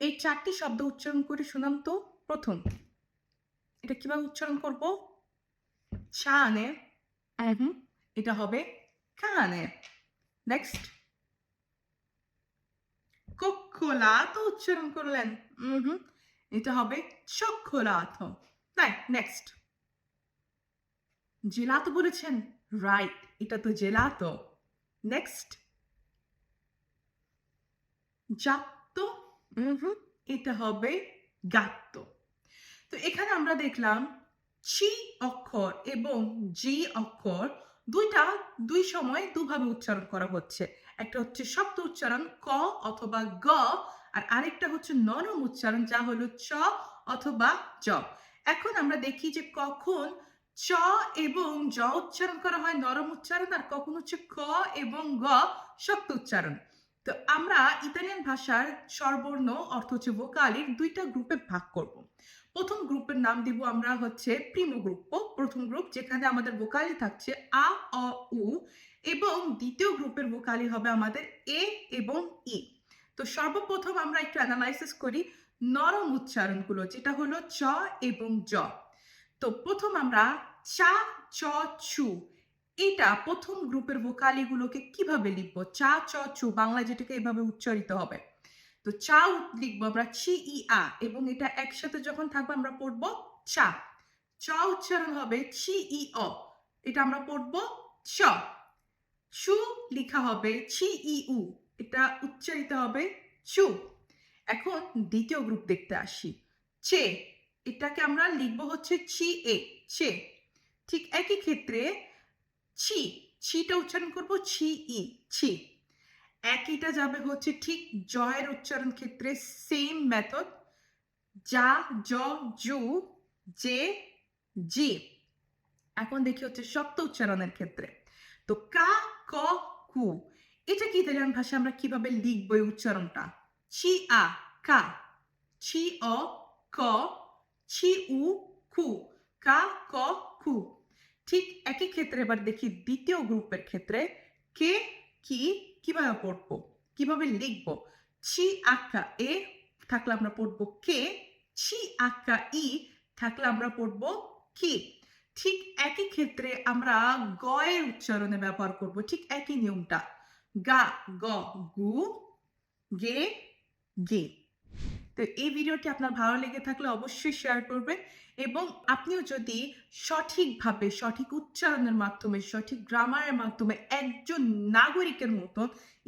এই চারটি শব্দ উচ্চারণ করে শুনাম তো প্রথম। এটা কীভাবে উচ্চারণ করব? ছানে এটা হবে কানে। নেক্সট কোকোলাতো উচ্চারণ করলেন। হুম। এটা হবে চকোলাতো নাই নেক্সট জেলাতো বলেছেন রাইট এটা তো জেলাতো। নেক্সট হুম এটা হবে গাত্তো তো এখানে আমরা দেখলাম ছি অক্ষর এবং জি অক্ষর দুইটা দুই সময় দুভাবে উচ্চারণ করা হচ্ছে। একটা হচ্ছে শব্দ উচ্চারণ ক অথবা গ আর আরেকটা হচ্ছে নরম উচ্চারণ যা হলো চ অথবা জ। এখন আমরা দেখি যে কখন চ এবং জ উচ্চারণ করা হয় নরম উচ্চারণ আর কখন হচ্ছে ক এবং গ শক্ত উচ্চারণ। তো আমরা ইতালিয়ান ভাষার স্বরবর্ণ, অর্থ হচ্ছে ভোকালির দুইটা গ্রুপে ভাগ করব। প্রথম গ্রুপের নাম দিব আমরা হচ্ছে প্রিমো গ্রুপ প্রথম গ্রুপ যেখানে আমাদের ভোকালি থাকছে আ, অ, উ এবং দ্বিতীয় গ্রুপের ভোকালি হবে আমাদের এ এবং ই। তো সর্বপ্রথম আমরা একটু অ্যানালাইসিস করি নরম উচ্চারণগুলো, যেটা হলো চ এবং জ। তো প্রথম আমরা চা, চ ছু এটা প্রথম গ্রুপের ভোকালিগুলোকে কীভাবে লিখব? চা, চ, চু বাংলা যেটাকে এভাবে উচ্চারিত হবে। তো চা লিখব আমরা ছি, ই, আ এবং এটা একসাথে যখন থাকবে আমরা পড়ব চা। চ উচ্চারণ হবে ছি, ই, অ। এটা আমরা পড়ব চ। চু লেখা হবে ছি, ই, উ। এটা উচ্চারিত হবে চু। এখন দ্বিতীয় গ্রুপ দেখতে আসি। চে। এটাকে আমরা লিখব হচ্ছে ছি, এ। চে। ঠিক একই ক্ষেত্রে ছি, ছিটা উচ্চারণ করব, ছি, ই, ছি। একইটা যাবে হচ্ছে ঠিক জয়ের উচ্চারণ ক্ষেত্রে সেম মেথড যা জ জু, জে, জি। এখন দেখি হচ্ছে শক্ত উচ্চারণের ক্ষেত্রে। তো কা, ক, কু, এটা কি ইতালিয়ান ভাষা আমরা কীভাবে লিখব এই উচ্চারণটা? ছি, আ, কা। ছি, অ, ক, ছি, উ খু কা, ক খু ঠিক একই ক্ষেত্রে এবার দেখি দ্বিতীয় গ্রুপের ক্ষেত্রে কে, কি, কীভাবে পড়ব, কীভাবে লিখব, ছি আক্কা এ থাকলে আমরা পড়ব কে, ছি আক্কা ই থাকলে আমরা পড়ব কি। ঠিক একই ক্ষেত্রে আমরা গয়ের উচ্চারণে ব্যবহার করব, ঠিক একই নিয়মটা। গা, গ, গু, গে গে। তো এই ভিডিওটি আপনার ভালো লেগে থাকলে অবশ্যই শেয়ার করবেন এবং আপনিও যদি সঠিকভাবে, সঠিক উচ্চারণের মাধ্যমে, সঠিক গ্রামারের মাধ্যমে একজন নাগরিকের মতো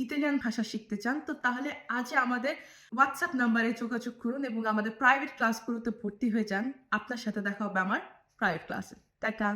ইতালিয়ান ভাষা শিখতে চান, তো তাহলে আজই আমাদের হোয়াটসঅ্যাপ নাম্বারে যোগাযোগ করুন এবং আমাদের প্রাইভেট ক্লাসগুলোতে ভর্তি হয়ে যান। আপনার সাথে দেখা হবে আমার প্রাইভেট ক্লাসে টাটা।